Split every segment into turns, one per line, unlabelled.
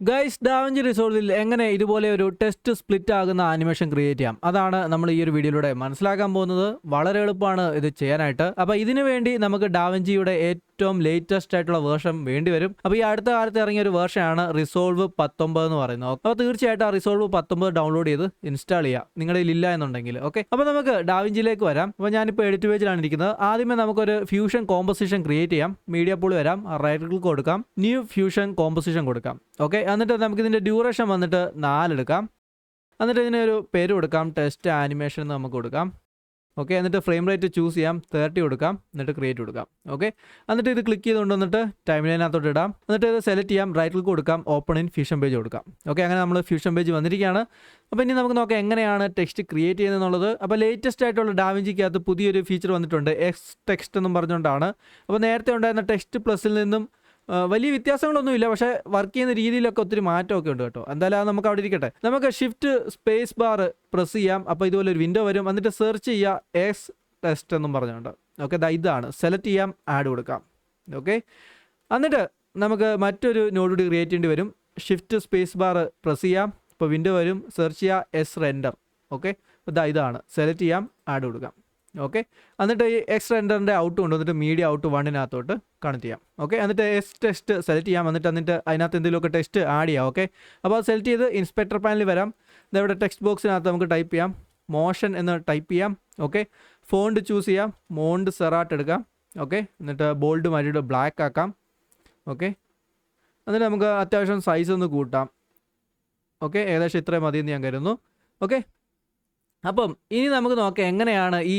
Guys DaVinci റിസോർട്ടിൽ എങ്ങനെ ഇതുപോലെ ഒരു ടെസ്റ്റ് സ്പ്ലിറ്റ് ആകുന്ന ആനിമേഷൻ ക്രിയേറ്റ് ചെയ്യാം? അതാണ് നമ്മൾ ഈ ഒരു വീഡിയോയിലൂടെ മനസ്സിലാക്കാൻ പോകുന്നത്. വളരെ എളുപ്പമാണ് ഇത് ചെയ്യാനായിട്ട്. അപ്പോൾ ഇതിനു വേണ്ടി നമുക്ക് ഡാവഞ്ചിയുടെ ഏറ്റവും ലേറ്റസ്റ്റ് ആയിട്ടുള്ള വേർഷൻ വേണ്ടി വരും. അപ്പോൾ ഈ അടുത്ത കാലത്ത് ഇറങ്ങിയ ഒരു വേർഷനാണ് റിസോൾവ് പത്തൊമ്പത് എന്ന് പറയുന്നത്. അപ്പോൾ തീർച്ചയായിട്ടും ആ റിസോൾവ് പത്തൊമ്പത് ഡൗൺലോഡ് ചെയ്ത് ഇൻസ്റ്റാൾ ചെയ്യാം. നിങ്ങളുടെ കയ്യിൽ ഇല്ല എന്നുണ്ടെങ്കിൽ. ഓക്കെ അപ്പോൾ നമുക്ക് ഡാവിഞ്ചിലേക്ക് വരാം. അപ്പോൾ ഞാനിപ്പോൾ എഡിറ്റ് പേജിലാണ് ഇരിക്കുന്നത്. ആദ്യമേ നമുക്കൊരു ഫ്യൂഷൻ കോമ്പസിഷൻ ക്രിയേറ്റ് ചെയ്യാം. മീഡിയ പൂൾ വരാം. റൈറ്റ് ക്ലിക്ക് കൊടുക്കാം. ന്യൂ ഫ്യൂഷൻ കോമ്പസിഷൻ കൊടുക്കാം. ഓക്കെ എന്നിട്ട് നമുക്ക് ഇതിന്റെ ഡ്യൂറേഷൻ വന്നിട്ട് നാലെടുക്കാം എന്നിട്ട് ഇതിനൊരു പേര് കൊടുക്കാം. ടെസ്റ്റ് ആനിമേഷൻ നമുക്ക് കൊടുക്കാം. ഓക്കെ എന്നിട്ട് ഫ്രെയിം റേറ്റ് ചൂസ് ചെയ്യാം. തേർട്ടി കൊടുക്കാം എന്നിട്ട് ക്രിയേറ്റ് കൊടുക്കാം. ഓക്കെ എന്നിട്ട് ഇത് ക്ലിക്ക് ചെയ്തുകൊണ്ട് വന്നിട്ട് ടൈം ലൈനകത്തോട്ട് ഇടാം. എന്നിട്ട് ഇത് സെലക്ട് ചെയ്യാം റൈറ്റ് ക്ലിക്ക് കൊടുക്കാം ഓപ്പൺ ഇൻ ഫ്യൂഷൻ പേജ് കൊടുക്കാം. ഓക്കെ അങ്ങനെ നമ്മൾ ഫ്യൂഷൻ പേജ് വന്നിരിക്കുകയാണ്. അപ്പോൾ ഇനി നമുക്ക് നോക്കാം എങ്ങനെയാണ് ടെക്സ്റ്റ് ക്രിയേറ്റ് ചെയ്യുന്നത് അപ്പോൾ ലേറ്റസ്റ്റ് ആയിട്ടുള്ള ഡാവിഞ്ചിക്കകത്ത് പുതിയൊരു ഫീച്ചർ വന്നിട്ടുണ്ട് എക്സ് ടെക്സ്റ്റ് എന്നും പറഞ്ഞുകൊണ്ടാണ്. അപ്പോൾ നേരത്തെ ഉണ്ടായിരുന്ന ടെക്സ്റ്റ് പ്ലസിൽ നിന്നും വലിയ വ്യത്യാസങ്ങളൊന്നുമില്ല പക്ഷേ വർക്ക് ചെയ്യുന്ന രീതിയിലൊക്കെ ഒത്തിരി മാറ്റമൊക്കെ ഉണ്ട് കേട്ടോ. എന്തായാലും നമുക്ക് അവിടെ ഇരിക്കട്ടെ. നമുക്ക് ഷിഫ്റ്റ് സ്പേസ് ബാർ പ്രസ് ചെയ്യാം. അപ്പോൾ ഇതുപോലെ ഒരു വിൻഡോ വരും. എന്നിട്ട് സെർച്ച് ചെയ്യുക എസ് ടെസ്റ്റ് എന്നും പറഞ്ഞുകൊണ്ട്. ഓക്കെ ഇതാണ്. സെലക്ട് ചെയ്യാം ആഡ് കൊടുക്കാം. ഓക്കെ എന്നിട്ട് നമുക്ക് മറ്റൊരു നോഡ് കൂടി ക്രിയേറ്റ് ചെയ്യേണ്ടി വരും. ഷിഫ്റ്റ് സ്പേസ് ബാർ പ്രസ് ചെയ്യാം. ഇപ്പോൾ വിൻഡോ വരും. സെർച്ച് ചെയ്യുക എസ് റെൻഡർ ഓക്കെ ഇതാ ഇതാണ്. സെലക്ട് ചെയ്യാം ആഡ് കൊടുക്കാം. ഓക്കെ എന്നിട്ട് ഈ എക്സ്ട്രാ റെൻഡറിന്റെ ഔട്ട് കൊണ്ടുവന്നിട്ട് മീഡിയ ഔട്ട് വണ്ണിനകത്തോട്ട് കണക്ട് ചെയ്യാം. ഓക്കെ എന്നിട്ട് എസ് ടെസ്റ്റ് സെലക്ട് ചെയ്യാം. എന്നിട്ട് എന്നിട്ട് അതിനകത്ത് എന്തെങ്കിലുമൊക്കെ ടെസ്റ്റ് ആഡ് ചെയ്യാം. ഓക്കെ അപ്പോൾ അത് സെലക്ട് ചെയ്ത് ഇൻസ്പെക്ടർ പാനലിൽ വരാം. ഇതവിടെ ടെക്സ്റ്റ് ബോക്സിനകത്ത് നമുക്ക് ടൈപ്പ് ചെയ്യാം. മോഷൻ എന്ന് ടൈപ്പ് ചെയ്യാം. ഓക്കെ ഫോണ്ട് ചൂസ് ചെയ്യാം. മോണ്ട് സെറാട്ട് എടുക്കാം. ഓക്കെ എന്നിട്ട് ബോൾഡ് മാറ്റിയിട്ട് ബ്ലാക്ക് ആക്കാം. ഓക്കെ എന്നിട്ട് നമുക്ക് അത്യാവശ്യം സൈസ് ഒന്ന് കൂട്ടാം. ഓക്കെ ഏകദേശം ഇത്രയും മതിയെന്ന് ഞാൻ കരുതുന്നു. ഓക്കെ അപ്പം ഇനി നമുക്ക് നോക്കാം എങ്ങനെയാണ് ഈ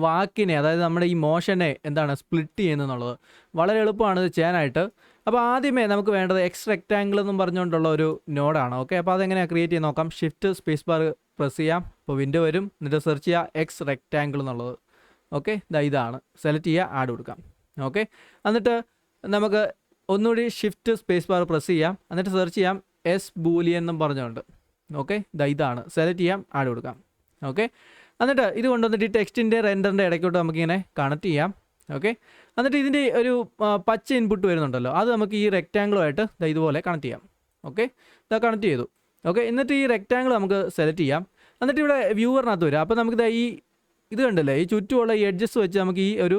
വാക്കിനെ അതായത് നമ്മുടെ ഈ മോഷനെ എന്താണ് സ്പ്ലിറ്റ് ചെയ്യുന്നതെന്നുള്ളത് വളരെ എളുപ്പമാണ് ഇത് ചെയ്യാനായിട്ട്. അപ്പോൾ ആദ്യമേ നമുക്ക് വേണ്ടത് എക്സ് റെക്റ്റാങ്കിൾ എന്നും പറഞ്ഞുകൊണ്ടുള്ള ഒരു നോഡാണ് ഓക്കെ അപ്പോൾ അതെങ്ങനെയാണ് ക്രിയേറ്റ് ചെയ്യാൻ നോക്കാം. ഷിഫ്റ്റ് സ്പേസ് ബാർ പ്രസ് ചെയ്യാം. ഇപ്പോൾ വിൻഡോ വരും. എന്നിട്ട് സെർച്ച് ചെയ്യുക എക്സ് റെക്റ്റാങ്കിൾ എന്നുള്ളത്. ഓക്കെ ഇതാ ഇതാണ്. സെലക്ട് ചെയ്യുക ആഡ് കൊടുക്കാം. ഓക്കെ എന്നിട്ട് നമുക്ക് ഒന്നുകൂടി ഷിഫ്റ്റ് സ്പേസ് ബാർ പ്രസ് ചെയ്യാം. എന്നിട്ട് സെർച്ച് ചെയ്യാം എസ് ബൂലിയൻ എന്നും പറഞ്ഞുകൊണ്ട്. ഓക്കെ ഇതാ ഇതാണ്. സെലക്ട് ചെയ്യാം ആഡ് കൊടുക്കാം. ഓക്കെ എന്നിട്ട് ഇത് കൊണ്ടുവന്നിട്ട് ഈ ടെക്സ്റ്റിന്റെ റെൻഡറിന്റെ ഇടയ്ക്കോട്ട് നമുക്കിങ്ങനെ കണക്ട് ചെയ്യാം. ഓക്കെ? എന്നിട്ട് ഇതിന്റെ ഒരു പച്ച ഇൻപുട്ട് വരുന്നുണ്ടല്ലോ. അത് നമുക്ക് ഈ റെക്റ്റാങ്കിളുമായിട്ട് ഇതുപോലെ കണക്ട് ചെയ്യാം. ഓക്കെ? ഇതാ കണക്ട് ചെയ്തു. ഓക്കെ? എന്നിട്ട് ഈ റെക്റ്റാങ്കിൾ നമുക്ക് സെലക്ട് ചെയ്യാം. എന്നിട്ട് ഇവിടെ വ്യൂവറിനകത്ത് വരും. അപ്പോൾ നമുക്ക് ഈ ഇത് കണ്ടല്ലേ? ഈ ചുറ്റുമുള്ള ഈ എഡ്ജസ് വെച്ച് നമുക്ക് ഈ ഒരു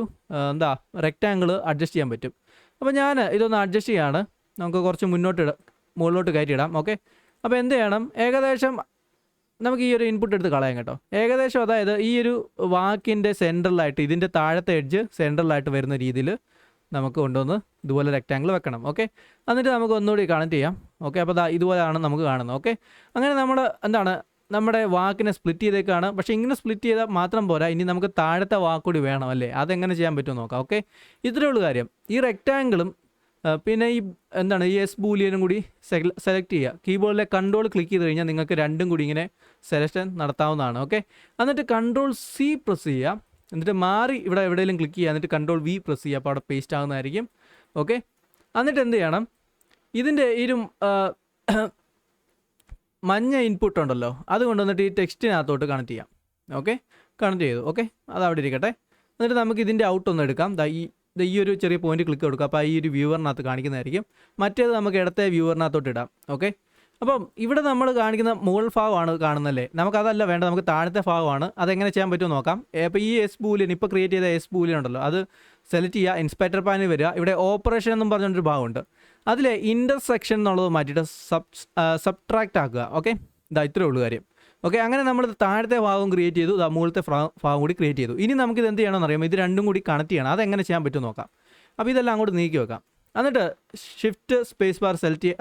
എന്താ റെക്റ്റാങ്കിൾ അഡ്ജസ്റ്റ് ചെയ്യാൻ പറ്റും. അപ്പോൾ ഞാൻ ഇതൊന്ന് അഡ്ജസ്റ്റ് ചെയ്യാണ്. നമുക്ക് കുറച്ച് മുന്നോട്ട് ഇടാം മുകളിലോട്ട് കയറ്റിയിടാം. ഓക്കെ? അപ്പോൾ എന്ത് ചെയ്യണം? ഏകദേശം നമുക്ക് ഈ ഒരു ഇൻപുട്ട് എടുത്ത് കളയാം കേട്ടോ. ഏകദേശം അതായത് ഈ ഒരു വാക്കിന്റെ സെൻട്രലായിട്ട് ഇതിന്റെ താഴത്തെ എഡ്ജ് സെൻട്രലായിട്ട് വരുന്ന രീതിയിൽ നമുക്ക് കൊണ്ടുവന്ന് ഇതുപോലെ റെക്റ്റാങ്കിൾ വെക്കണം ഓക്കെ എന്നിട്ട് നമുക്ക് ഒന്നുകൂടി കണക്ട് ചെയ്യാം ഓക്കെ അപ്പോൾ ഇതുപോലെയാണ് നമുക്ക് കാണുന്നത് ഓക്കെ അങ്ങനെ നമ്മൾ എന്താണ് നമ്മുടെ വാക്കിനെ സ്പ്ലിറ്റ് ചെയ്തേക്കാണ്. പക്ഷേ ഇങ്ങനെ സ്പ്ലിറ്റ് ചെയ്താൽ മാത്രം പോരാ ഇനി നമുക്ക് താഴത്തെ വാക്കുകൂടി വേണം അല്ലേ? അതെങ്ങനെ ചെയ്യാൻ പറ്റുമെന്ന് നോക്കാം ഓക്കെ ഇത്രയേ കാര്യം. ഈ റെക്റ്റാങ്കിളും പിന്നെ ഈ എന്താണ് ഈ എസ് ബൂലിയനും കൂടി സെലക്ട് ചെയ്യുക. കീബോർഡിലെ കൺട്രോൾ ക്ലിക്ക് ചെയ്ത് കഴിഞ്ഞാൽ നിങ്ങൾക്ക് രണ്ടും കൂടി ഇങ്ങനെ സെലക്ഷൻ നടത്താവുന്നതാണ് ഓക്കെ എന്നിട്ട് കൺട്രോൾ സി പ്രസ് ചെയ്യുക. എന്നിട്ട് മാറി ഇവിടെ എവിടെയെങ്കിലും ക്ലിക്ക് ചെയ്യുക. എന്നിട്ട് കൺട്രോൾ വി പ്രസ് ചെയ്യുക. അപ്പോൾ അവിടെ പേസ്റ്റ് ആകുന്നതായിരിക്കും ഓക്കെ എന്നിട്ട് എന്ത് ചെയ്യണം? ഇതിന്റെ ഒരു മഞ്ഞ ഇൻപുട്ട് ഉണ്ടല്ലോ. അതുകൊണ്ട് കൊണ്ടുവന്നിട്ട് ഈ ടെക്സ്റ്റിനകത്തോട്ട് കണക്ട് ചെയ്യാം ഓക്കെ കണക്ട് ചെയ്തു ഓക്കെ അത് അവിടെ ഇരിക്കട്ടെ. എന്നിട്ട് നമുക്ക് ഇതിന്റെ ഔട്ട് ഒന്ന് എടുക്കാം. ഈ ഈ ഒരു ചെറിയ പോയിന്റ് ക്ലിക്ക് കൊടുക്കുക. അപ്പോൾ ഈ ഒരു വ്യൂവറിനകത്ത് കാണിക്കുന്നതായിരിക്കും. മറ്റേത് നമുക്ക് ഇടത്തെ വ്യൂവറിനകത്തോട്ട് ഇടാം. ഓക്കെ അപ്പം ഇവിടെ നമ്മൾ കാണിക്കുന്ന മുകൾ ഭാഗമാണ് കാണുന്നല്ലേ? നമുക്കതല്ല വേണ്ട. നമുക്ക് താഴത്തെ ഭാഗമാണ്. അതെങ്ങനെ ചെയ്യാൻ പറ്റുമോ നോക്കാം. അപ്പോൾ ഈ എസ് ബൂലിയൻ ഇപ്പോൾ ക്രിയേറ്റ് ചെയ്ത എസ് ബൂലിയൻ ഉണ്ടല്ലോ. അത് സെലക്ട് ചെയ്യുക ഇൻസ്പെക്ടർ പാനിൽ വരിക. ഇവിടെ ഓപ്പറേഷൻ എന്നും പറഞ്ഞൊരു ഭാഗമുണ്ട്. അതിലെ ഇന്റർസെക്ഷൻ എന്നുള്ളത് മാറ്റിയിട്ട് സബ് സബ്ട്രാക്റ്റ് ആക്കുക. ഓക്കെ ഇതാ ഇത്രയേ ഉള്ളൂ കാര്യം. ഓക്കെ അങ്ങനെ നമ്മൾ താഴത്തെ ഭാഗം ക്രിയേറ്റ് ചെയ്തു മുകളിലത്തെ ഭാഗം കൂടി ക്രിയേറ്റ് ചെയ്തു. ഇനി നമുക്ക് ഇത് എന്ത് ചെയ്യണമെന്ന് അറിയാം ഇത് രണ്ടും കൂടി കണക്ട് ചെയ്യണം. അത് എങ്ങനെ ചെയ്യാൻ പറ്റും നോക്കാം. അപ്പോൾ ഇതെല്ലാം അങ്ങോട്ട് നീക്കി വെക്കാം. എന്നിട്ട് shift space bar select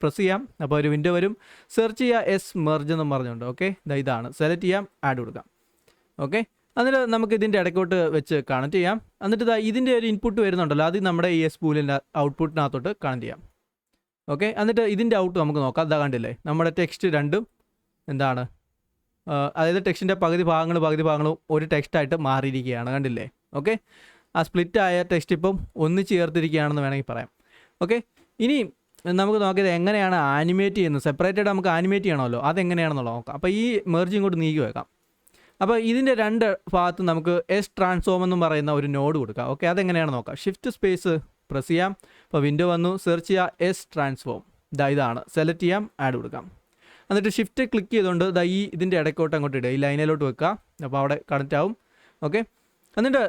press ചെയ്യാം. അപ്പോൾ ഒരു വിൻഡോ വരും. സെർച്ച് ചെയ്യുക എസ് മെർജ് എന്ന് പറഞ്ഞുകൊണ്ട് ഓക്കെ ഇതാ ഇതാണ്. സെലക്ട് ചെയ്യാം ആഡ് കൊടുക്കാം. ഓക്കെ എന്നിട്ട് നമുക്ക് ഇതിന്റെ ഇടയ്ക്കോട്ട് വെച്ച് കണക്ട് ചെയ്യാം. എന്നിട്ട് ഇതാ ഇതിന്റെ ഒരു ഇൻപുട്ട് വരുന്നുണ്ടല്ലോ അത് നമ്മുടെ ഈ എസ് പൂലിന്റെ ഔട്ട്പുട്ടിനകത്തോട്ട് കണക്ട് ചെയ്യാം. ഓക്കെ എന്നിട്ട് ഇതിന്റെ ഔട്ട് നമുക്ക് നോക്കാം. അതാ കണ്ടില്ലേ? നമ്മുടെ ടെക്സ്റ്റ് രണ്ടും എന്താണ്? അതായത് ടെക്സ്റ്റിന്റെ പകുതി ഭാഗങ്ങൾ പകുതി ഭാഗങ്ങളും ഒരു ടെക്സ്റ്റായിട്ട് മാറിയിരിക്കുകയാണ് കണ്ടില്ലേ? ഓക്കെ? ആ സ്പ്ലിറ്റ് ആയ ടെക്സ്റ്റ് ഇപ്പം ഒന്നിച്ച് ചേർത്തിരിക്കുകയാണെന്ന് വേണമെങ്കിൽ പറയാം. ഓക്കെ? ഇനി നമുക്ക് നോക്കിയത് എങ്ങനെയാണ് ആനിമേറ്റ് ചെയ്യുന്നത്? സെപ്പറേറ്റഡ് നമുക്ക് ആനിമേറ്റ് ചെയ്യണമല്ലോ? അതെങ്ങനെയാണെന്നുള്ളത് നോക്കാം. അപ്പോൾ ഈ മെർജ് ഇങ്ങോട്ട് നീക്കി വെക്കാം. അപ്പോൾ ഇതിന്റെ രണ്ട് ഭാഗത്ത് നമുക്ക് എസ് ട്രാൻസ്ഫോം എന്ന് പറയുന്ന ഒരു നോഡ് കൊടുക്കാം. ഓക്കെ? അതെങ്ങനെയാണെന്ന് നോക്കാം. ഷിഫ്റ്റ് സ്പേസ് പ്രസ് ചെയ്യാം. അപ്പോൾ വിൻഡോ വന്നു. സെർച്ച് ചെയ്യുക എസ് ട്രാൻസ്ഫോം ഇതാ ഇതാണ്. സെലക്ട് ചെയ്യാം. ആഡ് കൊടുക്കാം. എന്നിട്ട് ഷിഫ്റ്റ് ക്ലിക്ക് ചെയ്തുകൊണ്ട് ഇതാ ഈ ഇതിന്റെ ഇടയ്ക്കോട്ട് അങ്ങോട്ട് ഇടുക. ഈ ലൈനിലോട്ട് വെക്കുക. അപ്പോൾ അവിടെ കണക്റ്റ് ആവും. ഓക്കെ എന്നിട്ട്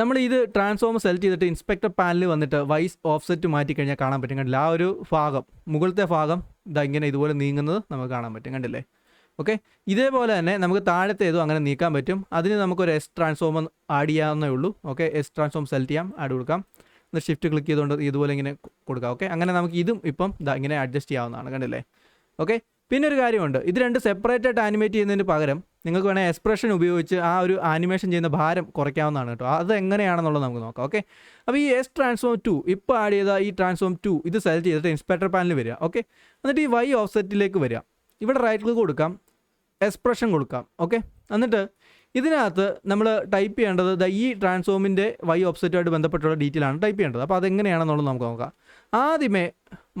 നമ്മൾ ഇത് ട്രാൻസ്ഫോമർ സെലക്ട് ചെയ്തിട്ട് ഇൻസ്പെക്ടർ പാനലിൽ വന്നിട്ട് വൈസ് ഓഫ്സെറ്റ് മാറ്റി കഴിഞ്ഞാൽ കാണാൻ പറ്റും. കണ്ടില്ല? ആ ഒരു ഭാഗം മുകളിലത്തെ ഭാഗം ഇതാ ഇങ്ങനെ ഇതുപോലെ നീങ്ങുന്നത് നമുക്ക് കാണാൻ പറ്റും. കണ്ടില്ലേ? ഓക്കെ ഇതേപോലെ തന്നെ നമുക്ക് താഴത്തേതും അങ്ങനെ നീക്കാൻ പറ്റും. അതിന് നമുക്കൊരു എസ് ട്രാൻസ്ഫോമർ ആഡ് ചെയ്യാവുന്നേ ഉള്ളൂ. ഓക്കെ എസ് ട്രാൻസ്ഫോം സെലക്ട് ചെയ്യാം. ആഡ് കൊടുക്കാം. എന്നിട്ട് ഷിഫ്റ്റ് ക്ലിക്ക് ചെയ്തുകൊണ്ട് ഇതുപോലെ ഇങ്ങനെ കൊടുക്കാം. ഓക്കെ അങ്ങനെ നമുക്ക് ഇതും ഇപ്പം ഇങ്ങനെ അഡ്ജസ്റ്റ് ചെയ്യാവുന്നതാണ്. കണ്ടില്ലേ? ഓക്കെ പിന്നെ ഒരു കാര്യമുണ്ട്. ഇത് രണ്ട് സെപ്പറേറ്റ് ആയിട്ട് ആനിമേറ്റ് ചെയ്യുന്നതിന് പകരം നിങ്ങൾക്ക് വേണേൽ എക്സ്പ്രഷൻ ഉപയോഗിച്ച് ആ ഒരു ആനിമേഷൻ ചെയ്യുന്ന ഭാരം കുറയ്ക്കാവുന്നതാണ് കേട്ടോ. അത് എങ്ങനെയാണെന്നുള്ളത് നമുക്ക് നോക്കാം ഓക്കെ അപ്പോൾ ഈ എസ് ട്രാൻസ്ഫോം ടു ഇപ്പോൾ ആഡ് ചെയ്ത ഈ ട്രാൻസ്ഫോം ടു ഇത് സെലക്ട് ചെയ്തിട്ട് ഇൻസ്പെക്ടർ പാനലിൽ വരിക ഓക്കെ എന്നിട്ട് ഈ വൈ ഓഫ്സെറ്റിലേക്ക് വരിക. ഇവിടെ റൈറ്റ് ക്ലിക്ക് കൊടുക്കാം എക്സ്പ്രഷൻ കൊടുക്കാം ഓക്കെ എന്നിട്ട് ഇതിനകത്ത് നമ്മൾ ടൈപ്പ് ചെയ്യേണ്ടത് ദ ഈ ട്രാൻസ്ഫോമിന്റെ വൈ ഓപ്സെറ്റുമായിട്ട് ബന്ധപ്പെട്ടുള്ള ഡീറ്റെയിൽ ആണ് ടൈപ്പ് ചെയ്യേണ്ടത്. അപ്പോൾ അതെങ്ങനെയാണെന്നുള്ളത് നമുക്ക് നോക്കാം. ആദ്യമേ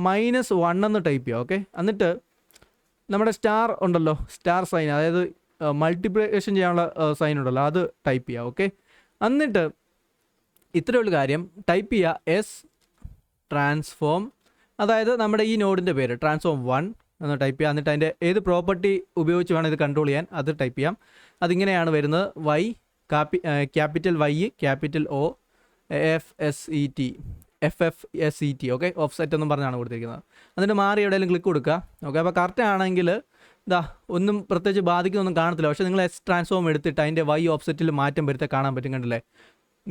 മൈനസ് വൺ എന്ന് ടൈപ്പ് ചെയ്യുക ഓക്കെ എന്നിട്ട് നമ്മുടെ സ്റ്റാർ ഉണ്ടല്ലോ സ്റ്റാർ സൈൻ അതായത് മൾട്ടിപ്ലിക്കേഷൻ ചെയ്യാനുള്ള സൈൻ ഉണ്ടല്ലോ അത് ടൈപ്പ് ചെയ്യുക ഓക്കെ എന്നിട്ട് ഇത്രയുള്ള കാര്യം. ടൈപ്പ് ചെയ്യുക എസ് ട്രാൻസ്ഫോം അതായത് നമ്മുടെ ഈ നോഡിന്റെ പേര് ട്രാൻസ്ഫോം വൺ എന്ന് ടൈപ്പ് ചെയ്യുക എന്നിട്ട് അതിന്റെ ഏത് പ്രോപ്പർട്ടി ഉപയോഗിച്ച് വേണം ഇത് കൺട്രോൾ ചെയ്യാൻ അത് ടൈപ്പ് ചെയ്യാം. അതിങ്ങനെയാണ് വരുന്നത് വൈ കാപ്പി capital Y capital O F S E T F F S E T okay offset എന്നും പറഞ്ഞാണ് കൊടുത്തിരിക്കുന്നത്. എന്നിട്ട് മാറി എവിടെയെങ്കിലും ക്ലിക്ക് കൊടുക്കുക. ഓക്കെ അപ്പോൾ കറക്റ്റ് ആണെങ്കിൽ ഇതാ ഒന്നും പ്രത്യേകിച്ച് ബാധിക്കുന്നൊന്നും കാണത്തില്ല. പക്ഷേ നിങ്ങൾ എസ് ട്രാൻസ്ഫോം എടുത്തിട്ട് അതിന്റെ വൈ ഓഫ്സെറ്റിൽ മാറ്റം വരുത്താൻ കാണാൻ പറ്റും കണ്ടില്ലേ?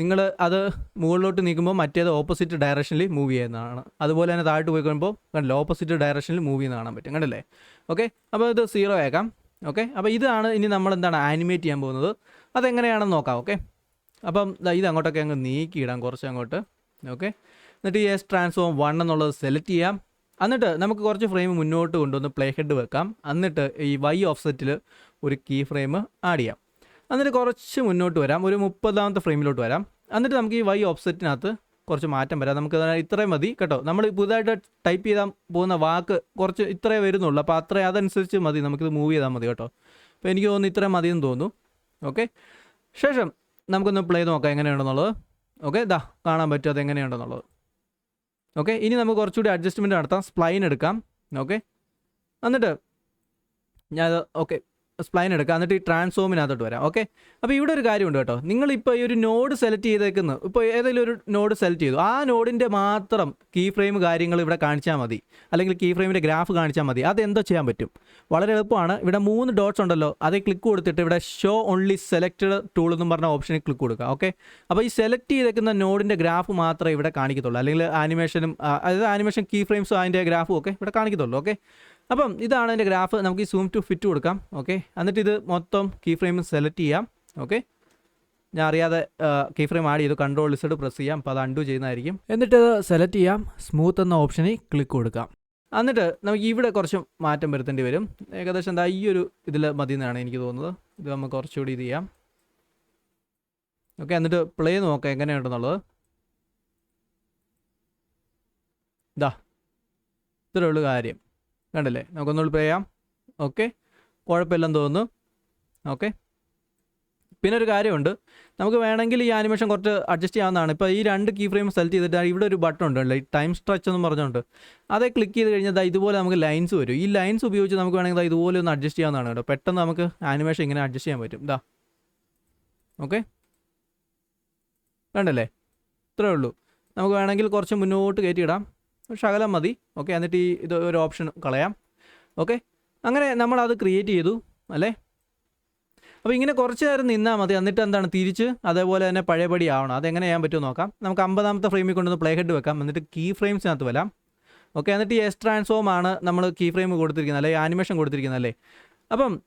നിങ്ങൾ അത് മുകളിലോട്ട് നീക്കുമ്പോൾ മറ്റേത് ഓപ്പോസിറ്റ് ഡയറക്ഷനിൽ മൂവ് ചെയ്യുന്നതാണ്. അതുപോലെ തന്നെ താഴോട്ട് പോയി കഴിയുമ്പോൾ കണ്ടില്ല ഓപ്പോസിറ്റ് ഡയറക്ഷനിൽ മൂവ് ചെയ്യുന്ന കാണാൻ പറ്റും കണ്ടില്ലേ? ഓക്കെ അപ്പോൾ ഇത് സീറോ ആക്കാം ഓക്കെ അപ്പോൾ ഇതാണ് ഇനി നമ്മൾ എന്താണ് ആനിമേറ്റ് ചെയ്യാൻ പോകുന്നത്. അതെങ്ങനെയാണെന്ന് നോക്കാം ഓക്കെ അപ്പം ഇത് അങ്ങോട്ടൊക്കെ അങ്ങ് നീക്കിയിടാം കുറച്ച് അങ്ങോട്ട്. ഓക്കെ എന്നിട്ട് എസ് ട്രാൻസ്ഫോം വൺ എന്നുള്ളത് സെലക്ട് ചെയ്യാം. എന്നിട്ട് നമുക്ക് കുറച്ച് ഫ്രെയിം മുന്നോട്ട് കൊണ്ടുവന്ന് പ്ലേ ഹെഡ് വെക്കാം. എന്നിട്ട് ഈ വൈ ഓഫ്സെറ്റിൽ ഒരു കീ ഫ്രെയിം ആഡ് ചെയ്യാം. എന്നിട്ട് കുറച്ച് മുന്നോട്ട് വരാം. ഒരു മുപ്പതാമത്തെ ഫ്രെയിമിലോട്ട് വരാം. എന്നിട്ട് നമുക്ക് ഈ വൈ ഓഫ്സെറ്റിനകത്ത് കുറച്ച് മാറ്റം വരാം. നമുക്ക് ഇത്രയും മതി കേട്ടോ. നമ്മൾ പുതുതായിട്ട് ടൈപ്പ് ചെയ്താൽ പോകുന്ന വാക്ക് കുറച്ച് ഇത്രേ വരുന്നുള്ളൂ. അപ്പോൾ അത്ര അതനുസരിച്ച് മതി. നമുക്കിത് മൂവ് ചെയ്താൽ മതി കേട്ടോ. അപ്പോൾ എനിക്ക് തോന്നുന്നു ഇത്രയും എന്ന് തോന്നുന്നു. ഓക്കെ? ശേഷം നമുക്കൊന്ന് പ്ലേ നോക്കാം എങ്ങനെയുണ്ടെന്നുള്ളത്. ഓക്കെ? ദാ കാണാൻ പറ്റും അത് എങ്ങനെയുണ്ടെന്നുള്ളത് ഓക്കെ ഇനി നമുക്ക് കുറച്ചുകൂടി അഡ്ജസ്റ്റ്മെന്റ് നടത്താം. സ്പ്ലൈൻ എടുക്കാം. ഓക്കെ എന്നിട്ട് ഞാൻ ഓക്കെ സ്പ്ലൈൻ എടുക്കാം എന്നിട്ട് ഈ ട്രാൻസ്ഫോമിനകത്തോട്ട് വരാം. ഓക്കെ അപ്പോൾ ഇവിടെ ഒരു കാര്യമുണ്ട് കേട്ടോ. നിങ്ങളിപ്പോൾ ഈ ഒരു നോഡ് സെലക്ട് ചെയ്തേക്കുന്നു ഇപ്പോൾ ഏതെങ്കിലും ഒരു നോഡ് സെലക്ട് ചെയ്തു. ആ നോഡിന്റെ മാത്രം കീ ഫ്രെയിം കാര്യങ്ങൾ ഇവിടെ കാണിച്ചാൽ മതി. അല്ലെങ്കിൽ കീ ഫ്രെയിമിന്റെ ഗ്രാഫ് കാണിച്ചാൽ മതി. അതെന്തോ ചെയ്യാൻ പറ്റും. വളരെ എളുപ്പമാണ്. ഇവിടെ മൂന്ന് ഡോട്ട്സ് ഉണ്ടല്ലോ. അതേ ക്ലിക്ക് കൊടുത്തിട്ട് ഇവിടെ ഷോ ഓൺലി സെലക്റ്റഡ് ടൂൾ എന്നും പറഞ്ഞ ഓപ്ഷനിൽ ക്ലിക്ക് കൊടുക്കുക. ഓക്കെ അപ്പോൾ ഈ സെലക്ട് ചെയ്തേക്കുന്ന നോഡിന്റെ ഗ്രാഫ് മാത്രമേ ഇവിടെ കാണിക്കത്തുള്ളൂ. അല്ലെങ്കിൽ ആനിമേഷനും അതായത് ആനിമേഷൻ കീ ഫ്രെയിംസും അതിന്റെ ഗ്രാഫും ഒക്കെ ഇവിടെ കാണിക്കത്തുള്ളൂ. ഓക്കെ അപ്പം ഇതാണ് എന്റെ ഗ്രാഫ്. നമുക്ക് ഈ സൂം ടു ഫിറ്റ് കൊടുക്കാം. ഓക്കെ എന്നിട്ട് ഇത് മൊത്തം കീ ഫ്രെയിം സെലക്ട് ചെയ്യാം. ഓക്കെ ഞാൻ അറിയാതെ കീ ഫ്രെയിം ആഡ് ചെയ്തു കൺട്രോൾ ലിസ്റ്റ് പ്രസ് ചെയ്യാം. അപ്പോൾ അത് അൺഡു ചെയ്യുന്നതായിരിക്കും. എന്നിട്ട് സെലക്ട് ചെയ്യാം. സ്മൂത്ത് എന്ന ഓപ്ഷനിൽ ക്ലിക്ക് കൊടുക്കാം. എന്നിട്ട് നമുക്ക് ഇവിടെ കുറച്ച് മാറ്റം വരുത്തേണ്ടി വരും. ഏകദേശം എന്താ ഈ ഒരു ഇതിൽ മതി എന്നാണ് എനിക്ക് തോന്നുന്നത്. ഇത് നമുക്ക് കുറച്ചുകൂടി ഇത് ചെയ്യാം. ഓക്കെ എന്നിട്ട് പ്ലേ നോക്കാം എങ്ങനെയുണ്ടെന്നുള്ളത്. ഇതാ ഇത്രേ ഉള്ളൂ കാര്യം. കണ്ടില്ലേ? നമുക്കൊന്നുകൂടി പ്ലേ ചെയ്യാം. ഓക്കെ കുഴപ്പമില്ലെന്ന് തോന്നുന്നു. ഓക്കെ പിന്നെ ഒരു കാര്യമുണ്ട്. നമുക്ക് വേണമെങ്കിൽ ഈ ആനിമേഷൻ കുറച്ച് അഡ്ജസ്റ്റ് ചെയ്യാവുന്നതാണ്. ഇപ്പോൾ ഈ രണ്ട് കീ ഫ്രെയിം സെലക്ട് ചെയ്തിട്ട് ഇവിടെ ഒരു ബട്ടൺ ഉണ്ട് ഈ ടൈം സ്ട്രെച്ച് എന്ന് പറഞ്ഞുകൊണ്ട്. അതേ ക്ലിക്ക് ചെയ്ത് കഴിഞ്ഞാൽ ഇതുപോലെ നമുക്ക് ലൈൻസ് വരും. ഈ ലൈൻസ് ഉപയോഗിച്ച് നമുക്ക് വേണമെങ്കിൽ ഇതുപോലെ ഒന്ന് അഡ്ജസ്റ്റ് ചെയ്യാവുന്നതാണ് കേട്ടോ. പെട്ടെന്ന് നമുക്ക് ആനിമേഷൻ ഇങ്ങനെ അഡ്ജസ്റ്റ് ചെയ്യാൻ പറ്റും. ഇതാ ഓക്കെ വേണ്ടല്ലേ ഇത്രയേ ഉള്ളൂ. നമുക്ക് വേണമെങ്കിൽ കുറച്ച് മുന്നോട്ട് കയറ്റിയിടാം ശകലം മതി. ഓക്കെ എന്നിട്ട് ഈ ഇത് ഒരു ഓപ്ഷൻ കളയാം. ഓക്കെ അങ്ങനെ നമ്മൾ അത് ക്രിയേറ്റ് ചെയ്തു അല്ലേ? അപ്പോൾ ഇങ്ങനെ കുറച്ച് നേരം നിന്നാൽ മതി. എന്നിട്ട് എന്താണ്? തിരിച്ച് അതേപോലെ തന്നെ പഴയപടി ആവണം. അതെങ്ങനെ ചെയ്യാൻ പറ്റുമോ നോക്കാം. നമുക്ക് അമ്പതാമത്തെ ഫ്രെയിമിൽ കൊണ്ടുവന്ന് പ്ലേ ഹെഡ് വെക്കാം. എന്നിട്ട് കീ ഫ്രെയിംസിനകത്ത് വരാം. ഓക്കെ എന്നിട്ട് എസ് ട്രാൻസ്ഫോം ആണ് നമ്മൾ കീ ഫ്രെയിം കൊടുത്തിരിക്കുന്നത് അല്ലേ? ആനിമേഷൻ കൊടുത്തിരിക്കുന്നത് അല്ലേ? അപ്പം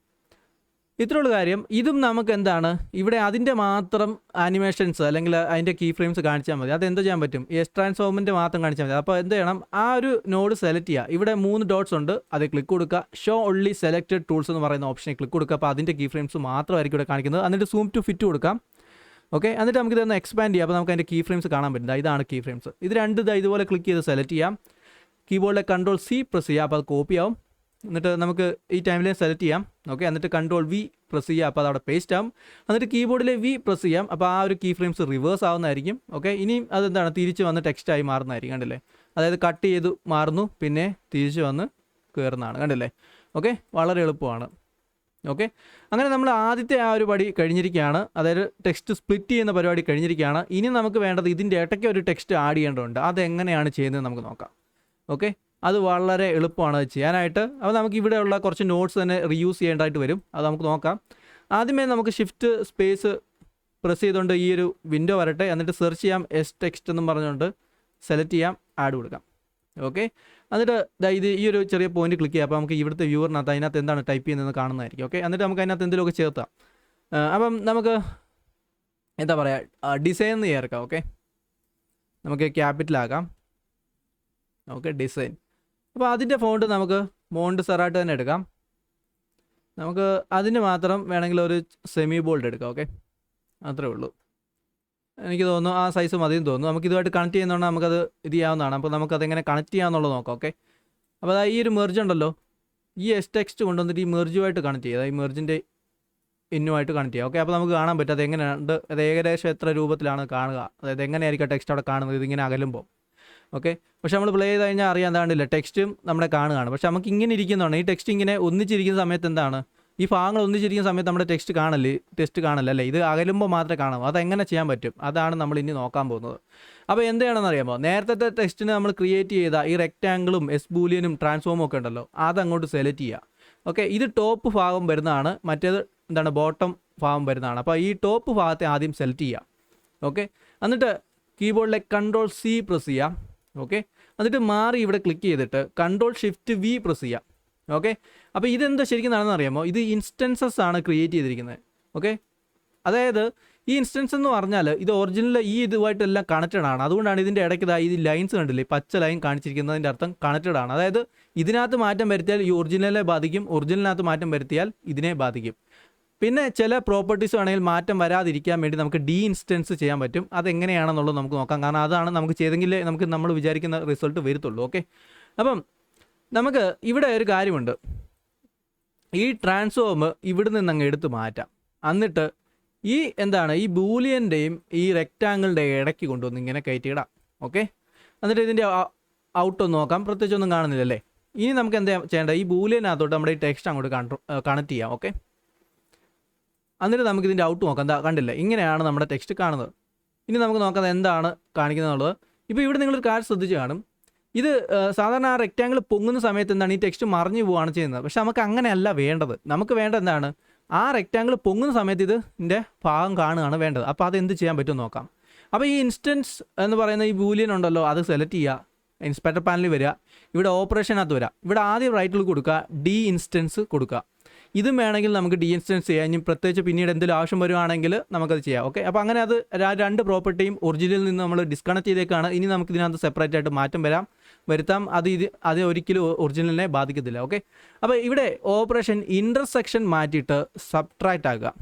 ഇത്രയുള്ള കാര്യം. ഇതും നമുക്ക് എന്താണ് ഇവിടെ അതിന്റെ മാത്രം ആനിമേഷൻസ് അല്ലെങ്കിൽ അതിന്റെ കീ ഫ്രെയിംസ് കാണിച്ചാൽ മതി. അത് ചെയ്യാൻ പറ്റും? എസ് ട്രാൻസ്ഫോമിന്റെ മാത്രം കാണിച്ചാൽ മതി. അപ്പോൾ എന്ത് ചെയ്യണം? ആ ഒരു നോഡ് സെലക്ട് ചെയ്യുക. ഇവിടെ മൂന്ന് ഡോട്ട്സ് ഉണ്ട്. അത് ക്ലിക്ക് കൊടുക്കുക. ഷോ ഓൺലി സെലക്റ്റഡ് ടൂൾസ് എന്ന് പറയുന്ന ഓപ്ഷനിൽ ക്ലിക്ക് കൊടുക്കുക. അപ്പോൾ അതിന്റെ കീ ഫ്രെയിംസ് മാത്രമായിരിക്കും ഇവിടെ കാണിക്കുന്നത്. എന്നിട്ട് സൂം ടു ഫിറ്റ് കൊടുക്കാം. ഓക്കെ എന്നിട്ട് നമുക്ക് ഇതൊന്ന് എക്സ്പാൻഡ് ചെയ്യാം. അപ്പോൾ നമുക്ക് അതിന്റെ കീ ഫ്രെയിംസ് കാണാൻ പറ്റും. ഇതാണ് കീ ഫ്രെയിംസ് ഇത് രണ്ട് ഇതാ ഇതുപോലെ ക്ലിക്ക് ചെയ്ത് സെലക്ട് ചെയ്യാം. കീബോർഡിലെ കൺട്രോൾ സി പ്രസ് ചെയ്യുക. അപ്പോൾ അത് കോപ്പി ആവും. എന്നിട്ട് നമുക്ക് ഈ ടൈമിൽ സെലക്ട് ചെയ്യാം. ഓക്കെ എന്നിട്ട് കൺട്രോൾ വി പ്രസ് ചെയ്യുക. അപ്പോൾ അതവിടെ പേസ്റ്റ് ആവും. എന്നിട്ട് കീബോർഡിലെ വി പ്രസ് ചെയ്യാം. അപ്പോൾ ആ ഒരു കീ ഫ്രെയിംസ് റിവേഴ്സ് ആവുന്നതായിരിക്കും. ഓക്കെ ഇനിയും അതെന്താണ്? തിരിച്ച് വന്ന് ടെക്സ്റ്റായി മാറുന്നതായിരിക്കും. കണ്ടില്ലേ? അതായത് കട്ട് ചെയ്ത് മാറുന്നു. പിന്നെ തിരിച്ച് വന്ന് കയറുന്നതാണ് കണ്ടില്ലേ? ഓക്കെ വളരെ എളുപ്പമാണ്. ഓക്കെ അങ്ങനെ നമ്മൾ ആദ്യത്തെ ആ ഒരു പടി കഴിഞ്ഞിരിക്കുകയാണ്. അതായത് ടെക്സ്റ്റ് സ്പ്ലിറ്റ് ചെയ്യുന്ന പരിപാടി കഴിഞ്ഞിരിക്കുകയാണ്. ഇനി നമുക്ക് വേണ്ടത് ഇതിന്റെ ഇടയ്ക്ക് ഒരു ടെക്സ്റ്റ് ആഡ് ചെയ്യേണ്ടതുണ്ട്. അതെങ്ങനെയാണ് ചെയ്യുന്നത് നമുക്ക് നോക്കാം. ഓക്കെ അത് വളരെ എളുപ്പമാണ് അത് ചെയ്യാനായിട്ട്. അപ്പോൾ നമുക്ക് ഇവിടെയുള്ള കുറച്ച് നോട്ട്സ് തന്നെ റീയൂസ് ചെയ്യേണ്ടതായിട്ട് വരും. അത് നമുക്ക് നോക്കാം. ആദ്യമേ നമുക്ക് ഷിഫ്റ്റ് സ്പേസ് പ്രസ് ചെയ്തുകൊണ്ട് ഈ ഒരു വിൻഡോ വരട്ടെ. എന്നിട്ട് സെർച്ച് ചെയ്യാം. എസ് ടെക്സ്റ്റ് എന്ന് പറഞ്ഞുകൊണ്ട് സെലക്ട് ചെയ്യാം. ആഡ് കൊടുക്കാം. ഓക്കെ എന്നിട്ട് ഇത് ഈ ഒരു ചെറിയ പോയിന്റ് ക്ലിക്ക് ചെയ്യാം. അപ്പോൾ നമുക്ക് ഇവിടുത്തെ വ്യൂവറിനകത്ത് അതിനകത്ത് എന്താണ് ടൈപ്പ് ചെയ്യുന്നതെന്ന് കാണുന്നതായിരിക്കും. ഓക്കെ എന്നിട്ട് നമുക്ക് അതിനകത്ത് എന്തെങ്കിലുമൊക്കെ ചേർത്താം. അപ്പം നമുക്ക് എന്താ പറയുക ഡിസൈൻ ചേർക്കാം. ഓക്കെ നമുക്ക് ക്യാപിറ്റലാക്കാം ഓക്കെ ഡിസൈൻ അപ്പോൾ അതിന്റെ ഫോണ്ട് നമുക്ക് മോണ്ട് സെറാട്ട് തന്നെ എടുക്കാം. നമുക്ക് അതിന് മാത്രം വേണമെങ്കിൽ ഒരു സെമി ബോൾഡ് എടുക്കാം ഓക്കെ അത്രേ ഉള്ളൂ. എനിക്ക് തോന്നുന്നു ആ സൈസ് മതിയെന്ന് തോന്നുന്നു. നമുക്ക് ഇതുമായിട്ട് കണക്ട് ചെയ്യുന്നതുകൊണ്ട് നമുക്കത് ഇത് ചെയ്യാവുന്നതാണ്. അപ്പോൾ നമുക്കത് എങ്ങനെ കണക്ട് ചെയ്യാമെന്നുള്ളത് നോക്കാം ഓക്കെ അപ്പോൾ അതാ ഈ ഒരു മെർജ് ഉണ്ടല്ലോ. ഈ എസ് ടെക്സ്റ്റ് കൊണ്ടുവന്നിട്ട് ഈ മെർജുമായിട്ട് കണക്ട് ചെയ്യുക. അതായത് ഈ മെർജിന്റെ ഇന്നുമായിട്ട് കണക്ട് ചെയ്യുക ഓക്കെ അപ്പോൾ നമുക്ക് കാണാൻ പറ്റും അത് എങ്ങനെയുണ്ട് അത് ഏകദേശം എത്ര രൂപത്തിലാണ് കാണുക. അതായത് എങ്ങനെയായിരിക്കും ടെക്സ്റ്റ് അവിടെ കാണുന്നത്? ഇതിങ്ങനെ അകലുമ്പോൾ. ഓക്കെ? പക്ഷെ നമ്മൾ പ്ലേ ചെയ്ത് കഴിഞ്ഞാൽ അറിയാൻ എന്താണ്ടില്ല? ടെക്സ്റ്റും നമ്മുടെ കാണുകയാണ്. പക്ഷെ നമുക്ക് ഇങ്ങനെ ഇരിക്കുന്നതാണ്. ഈ ടെക്സ്റ്റ് ഇങ്ങനെ ഒന്നിച്ചിരിക്കുന്ന സമയത്ത് എന്താണ്? ഈ ഭാഗങ്ങൾ ഒന്നിച്ചിരിക്കുന്ന സമയത്ത് നമ്മുടെ ടെക്സ്റ്റ് കാണല്ലേ ടെക്സ്റ്റ് കാണല്ല അല്ലേ? ഇത് അകലുമ്പോൾ മാത്രമേ കാണാവൂ. അതെങ്ങനെ ചെയ്യാൻ പറ്റും? അതാണ് നമ്മൾ ഇനി നോക്കാൻ പോകുന്നത്. അപ്പോൾ എന്ത് ചെയ്യണമെന്ന് അറിയാമോ? നേരത്തെ ടെക്സ്റ്റിന് നമ്മൾ ക്രിയേറ്റ് ചെയ്ത ഈ റെക്റ്റാങ്കിളും എസ് ബൂലിയനും ട്രാൻസ്ഫോമും ഒക്കെ ഉണ്ടല്ലോ? അതങ്ങോട്ട് സെലക്ട് ചെയ്യുക. ഓക്കെ? ഇത് ടോപ്പ് ഭാഗം വരുന്നതാണ്. മറ്റേത് എന്താണ്? ബോട്ടം ഭാഗം വരുന്നതാണ്. അപ്പോൾ ഈ ടോപ്പ് ഭാഗത്തെ ആദ്യം സെലക്ട് ചെയ്യുക. ഓക്കെ? എന്നിട്ട് കീബോർഡിലെ കൺട്രോൾ സി പ്രസ് ചെയ്യാം ഓക്കെ എന്നിട്ട് മാറി ഇവിടെ ക്ലിക്ക് ചെയ്തിട്ട് കൺട്രോൾ ഷിഫ്റ്റ് വി പ്രസ് ചെയ്യാം. ഓക്കെ അപ്പോൾ ഇതെന്താ ശരിക്കും നടന്നു അറിയാമോ ഇത് ഇൻസ്റ്റൻസസ് ആണ് ക്രിയേറ്റ് ചെയ്തിരിക്കുന്നത്. ഓക്കെ അതായത് ഈ ഇൻസ്റ്റൻസ് എന്ന് പറഞ്ഞാൽ ഇത് ഒറിജിനൽ ഈ ഇതുമായിട്ടെല്ലാം കണക്റ്റഡ് ആണ്. അതുകൊണ്ടാണ് ഇതിന്റെ ഇടയ്ക്ക് ഈ ലൈൻസ് കണ്ടില്ലേ? പച്ച ലൈൻ കാണിച്ചിരിക്കുന്നതിന്റെ അർത്ഥം കണക്റ്റഡ് ആണ്. അതായത് ഇതിനകത്ത് മാറ്റം വരുത്തിയാൽ ഈ ഒറിജിനലെ ബാധിക്കും. ഒറിജിനലിനകത്ത് മാറ്റം വരുത്തിയാൽ ഇതിനെ ബാധിക്കും. പിന്നെ ചില പ്രോപ്പർട്ടീസ് വേണമെങ്കിൽ മാറ്റം വരാതിരിക്കാൻ വേണ്ടി നമുക്ക് ഡീ ഇൻസ്റ്റൻസ് ചെയ്യാൻ പറ്റും. അതെങ്ങനെയാണെന്നുള്ളത് നമുക്ക് നോക്കാം. കാരണം അതാണ് നമുക്ക് ചെയ്തെങ്കിലേ നമുക്ക് നമ്മൾ വിചാരിക്കുന്ന റിസൾട്ട് വരുത്തുള്ളൂ. ഓക്കെ അപ്പം നമുക്ക് ഇവിടെ ഒരു കാര്യമുണ്ട്. ഈ ട്രാൻസ്ഫോം ഇവിടെ നിന്ന് അങ്ങ് എടുത്ത് മാറ്റാം. എന്നിട്ട് ഈ എന്താണ്? ഈ ബൂലിയന്റെയും ഈ റെക്റ്റാങ്കിളിന്റെ ഇടയ്ക്ക് കൊണ്ടുവന്ന് ഇങ്ങനെ കയറ്റിയിടാം. ഓക്കെ എന്നിട്ട് ഇതിന്റെ ഔട്ട് ഒന്ന് നോക്കാം. പ്രത്യേകിച്ചൊന്നും കാണുന്നില്ലല്ലേ? ഇനി നമുക്ക് എന്താ ചെയ്യേണ്ടത്? ഈ ബൂലിയനകത്തോട്ട് നമ്മുടെ ഈ ടെക്സ്റ്റ് അങ്ങോട്ട് കണക്ട് ചെയ്യാം. ഓക്കെ എന്നിട്ട് നമുക്ക് ഇതിന്റെ ഔട്ട് നോക്കാം. എന്താ കണ്ടില്ല? ഇങ്ങനെയാണ് നമ്മുടെ ടെക്സ്റ്റ് കാണുന്നത്. ഇനി നമുക്ക് നോക്കാം എന്താണ് കാണിക്കുന്നത് എന്നുള്ളത് ഇപ്പോൾ ഇവിടെ നിങ്ങളൊരു കാര്യം ശ്രദ്ധിച്ച് കാണും. ഇത് സാധാരണ ആ റെക്റ്റാങ്കിൾ പൊങ്ങുന്ന സമയത്ത് എന്താണ് ഈ ടെക്സ്റ്റ് മറിഞ്ഞു പോവുകയാണ് ചെയ്യുന്നത്. പക്ഷെ നമുക്ക് അങ്ങനെയല്ല വേണ്ടത്. നമുക്ക് വേണ്ട എന്താണ്? ആ റെക്റ്റാങ്കിൾ പൊങ്ങുന്ന സമയത്ത് ഇതിന്റെ ഭാഗം കാണുകയാണ് വേണ്ടത്. അപ്പോൾ അത് എന്ത് ചെയ്യാൻ പറ്റുമെന്ന് നോക്കാം. അപ്പോൾ ഈ ഇൻസ്റ്റൻസ് എന്ന് പറയുന്ന ഈ ബൂലിയൻ ഉണ്ടല്ലോ അത് സെലക്ട് ചെയ്യുക. ഇൻസ്പെക്ടർ പാനലിൽ വരിക. ഇവിടെ ഓപ്പറേഷനകത്ത് വരിക. ഇവിടെ ആദ്യം റൈറ്റിൽ കൊടുക്കുക ഡി ഇൻസ്റ്റൻസ് കൊടുക്കുക. ഇതും വേണമെങ്കിൽ നമുക്ക് ഡി ഇൻസ്റ്റൻസ് ചെയ്യാം. ഇനി പ്രത്യേകിച്ച് പിന്നീട് എന്തെങ്കിലും ആവശ്യം വരുവാണെങ്കിൽ നമുക്കത് ചെയ്യാം. ഓക്കെ അപ്പോൾ അങ്ങനെ അത് രണ്ട് പ്രോപ്പർട്ടിയും ഒറിജിനലിൽ നിന്ന് നമ്മൾ ഡിസ്കണക്ട് ചെയ്തേക്കാണ്. ഇനി നമുക്ക് ഇതിനകത്ത് സെപ്പറേറ്റ് ആയിട്ട് മാറ്റം വരാം. വരുത്താം. അത് ഇത് അത് ഒരിക്കലും ഒറിജിനലിനെ ബാധിക്കത്തില്ല. ഓക്കെ അപ്പോൾ ഇവിടെ ഓപ്പറേഷൻ ഇന്റർസെക്ഷൻ മാറ്റിയിട്ട് സബ്ട്രാക്റ്റ് ആക്കുക.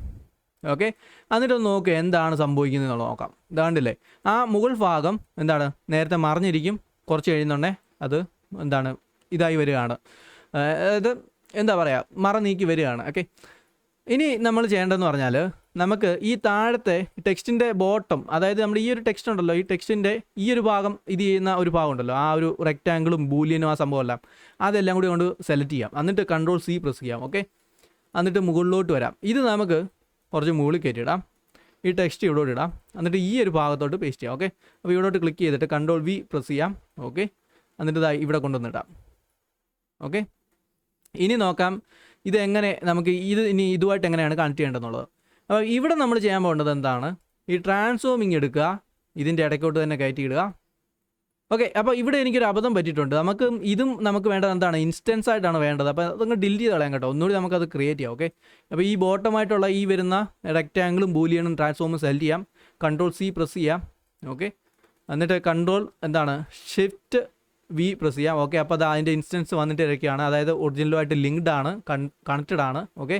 ഓക്കെ എന്നിട്ട് നോക്കുക എന്താണ് സംഭവിക്കുന്നത് എന്നുള്ളത് നോക്കാം. ഇതാണ്ടില്ലേ? ആ മുകൾ ഭാഗം എന്താണ്? നേരത്തെ മറിഞ്ഞിരിക്കും. കുറച്ച് കഴിയുന്നുണ്ടേ അത് എന്താണ്? ഇതായി വരികയാണ്. അതായത് എന്താ പറയുക മറ നീക്കി വരികയാണ്. ഓക്കെ ഇനി നമ്മൾ ചെയ്യേണ്ടതെന്ന് പറഞ്ഞാൽ നമുക്ക് ഈ താഴത്തെ ടെക്സ്റ്റിന്റെ ബോട്ടം അതായത് നമ്മൾ ഈ ഒരു ടെക്സ്റ്റ് ഉണ്ടല്ലോ ഈ ടെക്സ്റ്റിന്റെ ഈ ഒരു ഭാഗം ഇത് ചെയ്യുന്ന ഒരു ഭാഗം ഉണ്ടല്ലോ ആ ഒരു റെക്റ്റാങ്കിളും ബൂലിയനും ആ സംഭവമെല്ലാം അതെല്ലാം കൂടി കൊണ്ട് സെലക്ട് ചെയ്യാം. എന്നിട്ട് കൺട്രോൾ സി പ്രസ് ചെയ്യാം. ഓക്കെ എന്നിട്ട് മുകളിലോട്ട് വരാം. ഇത് നമുക്ക് കുറച്ച് മുകളിൽ കയറ്റിയിടാം. ഈ ടെക്സ്റ്റ് ഇവിടോട്ട് ഇടാം. എന്നിട്ട് ഈ ഒരു ഭാഗത്തോട്ട് പേസ്റ്റ് ചെയ്യാം. ഓക്കെ അപ്പോൾ ഇവിടോട്ട് ക്ലിക്ക് ചെയ്തിട്ട് കൺട്രോൾ വി പ്രസ് ചെയ്യാം. ഓക്കെ എന്നിട്ട് ഇതായി ഇവിടെ കൊണ്ടുവന്നിടാം ഓക്കെ ഇനി നോക്കാം ഇത് എങ്ങനെ നമുക്ക് ഇത് ഇനി ഇതുമായിട്ട് എങ്ങനെയാണ് കണക്ട് ചെയ്യേണ്ടതെന്നുള്ളത്. അപ്പോൾ ഇവിടെ നമ്മൾ ചെയ്യാൻ പോകേണ്ടത് എന്താണ്? ഈ ട്രാൻസ്ഫോമിങ് എടുക്കുക ഇതിന്റെ ഇടയ്ക്കോട്ട് തന്നെ കയറ്റിയിടുക. ഓക്കെ അപ്പോൾ ഇവിടെ എനിക്കൊരു അബദ്ധം പറ്റിയിട്ടുണ്ട്. നമുക്ക് ഇതും നമുക്ക് വേണ്ടത് എന്താണ്? ഇൻസ്റ്റൻസ് ആയിട്ടാണ് വേണ്ടത്. അപ്പോൾ അതങ്ങ് ഡിലീറ്റ് ചെയ്ത് കളയാം കേട്ടോ. ഒന്നുകൂടി നമുക്കത് ക്രിയേറ്റ് ചെയ്യാം ഓക്കെ അപ്പോൾ ഈ ബോട്ടമായിട്ടുള്ള ഈ വരുന്ന റെക്റ്റാങ്കിളും ബൂലിയനും ട്രാൻസ്ഫോമും സെലക്ട് ചെയ്യാം. കൺട്രോൾ സി പ്രസ് ചെയ്യാം ഓക്കെ എന്നിട്ട് കൺട്രോൾ എന്താണ്? ഷിഫ്റ്റ് വി പ്രസ് ചെയ്യാം. ഓക്കെ അപ്പോൾ അത് അതിന്റെ ഇൻസ്റ്റൻസ് വന്നിട്ട് ഇരക്കുകയാണ് അതായത് ഒറിജിനലുമായിട്ട് ലിങ്ക്ഡ് ആണ് കണക്റ്റഡ് ആണ് ഓക്കെ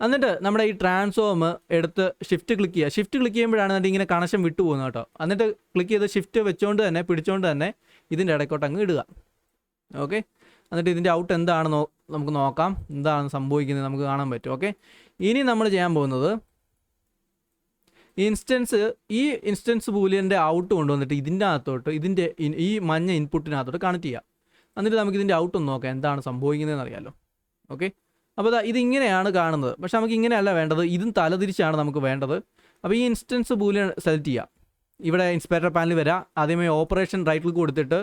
എന്നിട്ട് നമ്മുടെ ഈ ട്രാൻസ്ഫോം എടുത്ത് ഷിഫ്റ്റ് ക്ലിക്ക് ചെയ്യുക. ഷിഫ്റ്റ് ക്ലിക്ക് ചെയ്യുമ്പോഴാണ് എന്നിട്ട് ഇങ്ങനെ കണക്ഷൻ വിട്ടു പോകുന്നത് കേട്ടോ. എന്നിട്ട് ക്ലിക്ക് ചെയ്ത് ഷിഫ്റ്റ് വെച്ചുകൊണ്ട് തന്നെ പിടിച്ചുകൊണ്ട് തന്നെ ഇതിന്റെ ഇടയ്ക്കോട്ട് അങ്ങ് ഇടുക. ഓക്കെ എന്നിട്ട് ഇതിന്റെ ഔട്ട് എന്താണെന്ന് നമുക്ക് നോക്കാം. എന്താണ് സംഭവിക്കുന്നത് നമുക്ക് കാണാൻ പറ്റും. ഓക്കെ ഇനി നമ്മൾ ചെയ്യാൻ പോകുന്നത് ഇൻസ്റ്റൻസ് ഈ ഇൻസ്റ്റൻസ് ബൂലിയന്റെ ഔട്ട് കൊണ്ടുവന്നിട്ട് ഇതിന്റെ അകത്തോട്ട് ഇതിന്റെ ഈ മഞ്ഞ ഇൻപുട്ടിനകത്തോട്ട് കണക്ട് ചെയ്യാം. എന്നിട്ട് നമുക്ക് ഇതിന്റെ ഔട്ട് ഒന്ന് നോക്കാം എന്താണ് സംഭവിക്കുന്നതെന്ന് അറിയാലോ. ഓക്കെ അപ്പോൾ ദാ ഇങ്ങനെയാണ് കാണുന്നത്. പക്ഷെ നമുക്ക് ഇങ്ങനെയല്ല വേണ്ടത് ഇതും തലതിരിച്ചാണ് നമുക്ക് വേണ്ടത്. അപ്പോൾ ഈ ഇൻസ്റ്റൻസ് ബൂലിയൻ സെലക്ട് ചെയ്യാം. ഇവിടെ ഇൻസ്പെക്ടർ പാനൽ വരാം. ആദ്യമേ ഓപ്പറേഷൻ റൈറ്റിൽ കൊടുത്തിട്ട്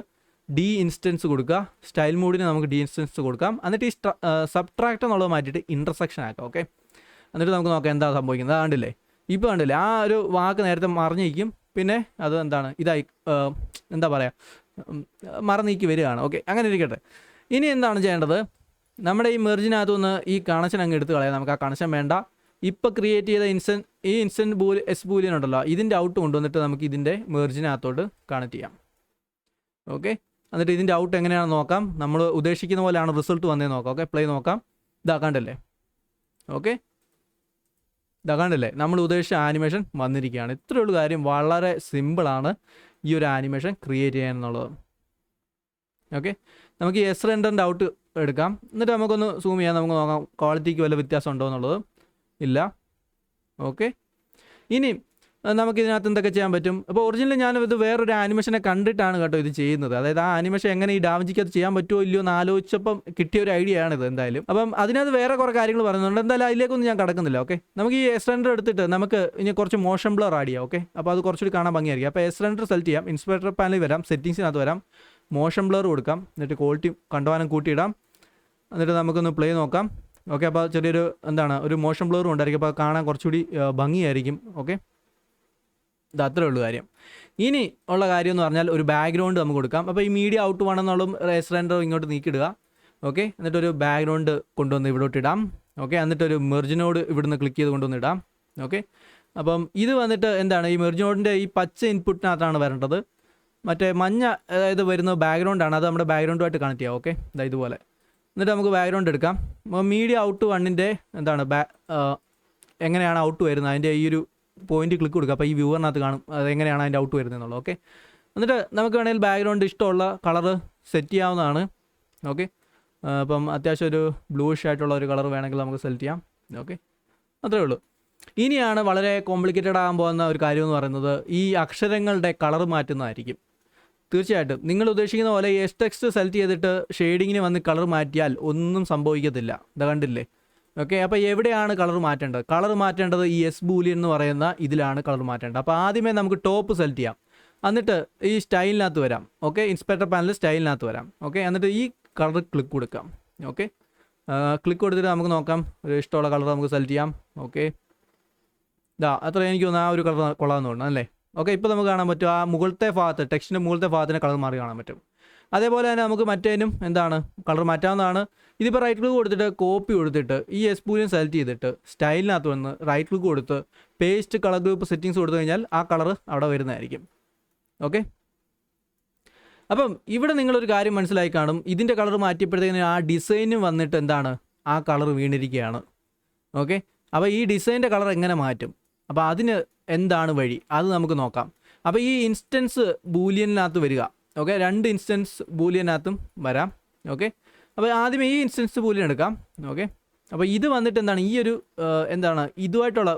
ഡി ഇൻസ്റ്റൻസ് കൊടുക്കുക. സ്റ്റൈൽ മോഡിന് നമുക്ക് ഡി ഇൻസ്റ്റൻസ് കൊടുക്കാം. എന്നിട്ട് ഈ സബ്ട്രാക്ട് എന്നുള്ളത് മാറ്റിയിട്ട് ഇന്റർസെക്ഷൻ ആക്കാം. ഓക്കെ എന്നിട്ട് നമുക്ക് നോക്കാം എന്താ സംഭവിക്കുന്നത്. കണ്ടില്ലേ? ഇപ്പോൾ കണ്ടില്ലേ ആ ഒരു വാക്ക് നേരത്തെ മറിഞ്ഞിരിക്കും പിന്നെ അത് എന്താണ് ഇതായി എന്താ പറയുക മറന്നീക്കി വരികയാണ്. ഓക്കെ അങ്ങനെ ഇരിക്കട്ടെ. ഇനി എന്താണ് ചെയ്യേണ്ടത്? നമ്മുടെ ഈ മെർജിനകത്തു നിന്ന് ഈ കണക്ഷൻ അങ്ങ് എടുത്ത് കളയാം. നമുക്ക് ആ കണക്ഷൻ വേണ്ട. ഇപ്പോൾ ക്രിയേറ്റ് ചെയ്ത ഇൻസ്റ്റൻ ഈ ഇൻസ്റ്റന്റ് ബൂൽ എസ് ബൂലിയൻ ഉണ്ടല്ലോ ഇതിന്റെ ഔട്ട് കൊണ്ടുവന്നിട്ട് നമുക്ക് ഇതിന്റെ മെർജിനകത്തോട്ട് കണക്ട് ചെയ്യാം. ഓക്കെ എന്നിട്ട് ഇതിന്റെ ഔട്ട് എങ്ങനെയാണെന്ന് നോക്കാം. നമ്മൾ ഉദ്ദേശിക്കുന്ന പോലെയാണ് റിസൾട്ട് വന്നേ നോക്കാം. ഓക്കെ പ്ലേ നോക്കാം. ഇതാക്കാണ്ടല്ലേ കണ്ടല്ലേ? ഓക്കെ ഇതാ കണ്ടില്ലേ നമ്മൾ ഉദ്ദേശിച്ച ആനിമേഷൻ വന്നിരിക്കുകയാണ്. ഇത്രയുള്ള കാര്യം. വളരെ സിമ്പിളാണ് ഈ ഒരു ആനിമേഷൻ ക്രിയേറ്റ് ചെയ്യാൻ എന്നുള്ളത് ഓക്കെ നമുക്ക് എസ് റെൻഡറിന്റെ ഔട്ട് എടുക്കാം. എന്നിട്ട് നമുക്കൊന്ന് സൂം ചെയ്യാം. നമുക്ക് നോക്കാം. ക്വാളിറ്റിക്ക് വല്ല വ്യത്യാസം ഉണ്ടോ എന്നുള്ളത്. ഇല്ല. ഓക്കെ ഇനി നമുക്ക് ഇതിനകത്ത് എന്തൊക്കെ ചെയ്യാൻ പറ്റും? അപ്പോൾ ഒറിജിനൽ ഞാൻ ഇത് വേറൊരു ആനിമേഷനെ കണ്ടിട്ടാണ് കേട്ടോ ഇത് ചെയ്യുന്നത്. അതായത് ആ ആനിമേഷൻ എങ്ങനെ ഈ ഡാമജിക്ക് അത് ചെയ്യാൻ പറ്റുമോ ഇല്ലയോ എന്ന് ആലോചിച്ചപ്പം കിട്ടിയ ഒരു ഐഡിയ ആണ് ഇത് എന്തായാലും. അപ്പം അതിനകത്ത് വേറെ കുറേ കാര്യങ്ങൾ പറയുന്നുണ്ട്. എന്തായാലും അതിലേക്കൊന്നും ഞാൻ കടക്കുന്നില്ല ഓക്കെ നമുക്ക് ഈ എസ്റ്റൻഡർ റെൻഡർ എടുത്തിട്ട് നമുക്ക് ഇനി കുറച്ച് മോഷൻ ബ്ലർ ആഡ് ചെയ്യാം ഓക്കെ അപ്പോൾ അത് കുറച്ചുകൂടി കാണാൻ ഭംഗിയായിരിക്കും. അപ്പോൾ എസ്റ്റൻഡർ റെൻഡർ സെലക്ട് ചെയ്യാം. ഇൻസ്പെക്ടർ പാനലിൽ വരാം. സെറ്റിങ്സിനകത്ത് വരാം. മോഷൻ ബ്ലർ കൊടുക്കാം. എന്നിട്ട് ക്വാളിറ്റി കണ്ടുവാനം കൂട്ടിയിടാം. എന്നിട്ട് നമുക്കൊന്ന് പ്ലേ നോക്കാം. ഓക്കെ അപ്പോൾ ചെറിയൊരു എന്താണ് ഒരു മോഷൻ ബ്ലറും ഉണ്ടായിരിക്കും. അപ്പോൾ കാണാൻ കുറച്ചുകൂടി ഭംഗിയായിരിക്കും ഓക്കെ ഇത് അത്രേ ഉള്ളൂ കാര്യം. ഇനി ഉള്ള കാര്യം എന്ന് പറഞ്ഞാൽ ഒരു ബാക്ക്ഗ്രൗണ്ട് നമുക്ക് കൊടുക്കാം. അപ്പോൾ ഈ മീഡിയ ഔട്ട് വേണമെന്നുള്ള റെസ്റ്റോറന്റോ ഇങ്ങോട്ട് നീക്കിയിടുക. ഓക്കെ എന്നിട്ടൊരു ബാക്ക്ഗ്രൗണ്ട് കൊണ്ടുവന്ന് ഇവിടോട്ട് ഇടാം. ഓക്കെ എന്നിട്ടൊരു മെർജിനോട് ഇവിടുന്ന് ക്ലിക്ക് ചെയ്ത് കൊണ്ടുവന്ന് ഇടാം. ഓക്കെ അപ്പം ഇത് വന്നിട്ട് എന്താണ്? ഈ മെർജിനോഡിന്റെ ഈ പച്ച ഇൻപുട്ടിനകത്താണ് വരേണ്ടത്. മറ്റേ മഞ്ഞ അതായത് വരുന്ന ബാക്ക്ഗ്രൗണ്ടാണ് അത് നമ്മുടെ ബാക്ക്ഗ്രൗണ്ടുമായിട്ട് കണക്ട് ചെയ്യാം. ഓക്കെ ഇതാ ഇതുപോലെ. എന്നിട്ട് നമുക്ക് ബാക്ക്ഗ്രൗണ്ട് എടുക്കാം. മീഡിയ ഔട്ട് വണ്ണിന്റെ എന്താണ്? ബാ എങ്ങനെയാണ് ഔട്ട് വരുന്നത്? അതിന്റെ ഈ ഒരു പോയിന്റ് ക്ലിക്ക് കൊടുക്കുക. അപ്പോൾ ഈ വ്യൂവറിനകത്ത് കാണും. അത് എങ്ങനെയാണ് അതിന്റെ ഔട്ട് വരുന്നത് എന്നുള്ളത്. ഓക്കെ എന്നിട്ട് നമുക്ക് വേണമെങ്കിൽ ബാക്ക്ഗ്രൗണ്ട് ഇഷ്ടമുള്ള കളർ സെറ്റ് ചെയ്യാവുന്നതാണ്. ഓക്കെ അപ്പം അത്യാവശ്യം ഒരു ബ്ലൂഷ് ആയിട്ടുള്ള ഒരു കളർ വേണമെങ്കിൽ നമുക്ക് സെലക്ട് ചെയ്യാം. ഓക്കെ അത്രേ ഉള്ളൂ. ഇനിയാണ് വളരെ കോംപ്ലിക്കേറ്റഡ് ആകാൻ പോകുന്ന ഒരു കാര്യം എന്ന് പറയുന്നത് ഈ അക്ഷരങ്ങളുടെ കളർ മാറ്റുന്നതായിരിക്കും. തീർച്ചയായിട്ടും. നിങ്ങൾ ഉദ്ദേശിക്കുന്ന പോലെ എസ് ടെക്സ്റ്റ് സെലക്ട് ചെയ്തിട്ട് ഷെയ്ഡിങ്ങിന് വന്ന് കളർ മാറ്റിയാൽ ഒന്നും സംഭവിക്കത്തില്ല. ഇത് കണ്ടില്ലേ? ഓക്കെ അപ്പോൾ എവിടെയാണ് കളർ മാറ്റേണ്ടത്? കളർ മാറ്റേണ്ടത് ഈ എസ് ബൂലിയൻ എന്ന് പറയുന്ന ഇതിലാണ് കളർ മാറ്റേണ്ടത്. അപ്പോൾ ആദ്യമേ നമുക്ക് ടോപ്പ് സെലക്ട് ചെയ്യാം. എന്നിട്ട് ഈ സ്റ്റൈലിനകത്ത് വരാം. ഓക്കെ ഇൻസ്പെക്ടർ പാനൽ സ്റ്റൈലിനകത്ത് വരാം. ഓക്കെ എന്നിട്ട് ഈ കളർ ക്ലിക്ക് കൊടുക്കാം. ഓക്കെ ക്ലിക്ക് കൊടുത്തിട്ട് നമുക്ക് നോക്കാം. ഒരു ഇഷ്ടമുള്ള കളർ നമുക്ക് സെലക്ട് ചെയ്യാം. ഓക്കെ ഇതാ അത്ര എനിക്ക് തോന്നുന്നു ആ ഒരു കളർ കൊള്ളാമെന്ന് തോന്നുന്നു അല്ലേ? ഓക്കെ ഇപ്പോൾ നമുക്ക് കാണാൻ പറ്റും ആ മുകളിലത്തെ ഭാഗത്ത് ടെക്സ്റ്റിന്റെ മുകളിലത്തെ ഭാഗത്തിന്റെ കളർ മാറി കാണാൻ പറ്റും. അതേപോലെ തന്നെ നമുക്ക് മറ്റേനും എന്താണ്? കളർ മാറ്റാവുന്നതാണ്. ഇതിപ്പോൾ റൈറ്റ് ക്ലിക്ക് കൊടുത്തിട്ട് കോപ്പി കൊടുത്തിട്ട് ഈ എസ് പൂരിയും സെലക്ട് ചെയ്തിട്ട് സ്റ്റൈലിനകത്ത് വന്ന് റൈറ്റ് ക്ലിക്ക് കൊടുത്ത് പേസ്റ്റ് കളർ ഗ്രൂപ്പ് സെറ്റിങ്സ് കൊടുത്തു കഴിഞ്ഞാൽ ആ കളർ അവിടെ വരുന്നതായിരിക്കും. ഓക്കെ അപ്പം ഇവിടെ നിങ്ങളൊരു കാര്യം മനസ്സിലായി കാണും. ഇതിന്റെ കളർ മാറ്റിയപ്പോഴത്തേക്കിന് ആ ഡിസൈനും വന്നിട്ട് എന്താണ്? ആ കളർ വീണിരിക്കുകയാണ്. ഓക്കെ അപ്പോൾ ഈ ഡിസൈന്റെ കളർ എങ്ങനെ മാറ്റും? അപ്പോൾ അതിന് എന്താണ് വഴി? അത് നമുക്ക് നോക്കാം. അപ്പോൾ ഈ ഇൻസ്റ്റൻസ് ബൂലിയനകത്ത് വരിക. ഓക്കെ രണ്ട് ഇൻസ്റ്റൻസ് ബൂലിയനകത്തും വരാം. ഓക്കെ അപ്പോൾ ആദ്യം ഈ ഇൻസ്റ്റൻസ് ബൂലിയൻ എടുക്കാം. ഓക്കെ അപ്പോൾ ഇത് വന്നിട്ട് എന്താണ്? ഈ ഒരു എന്താണ്? ഇതുമായിട്ടുള്ള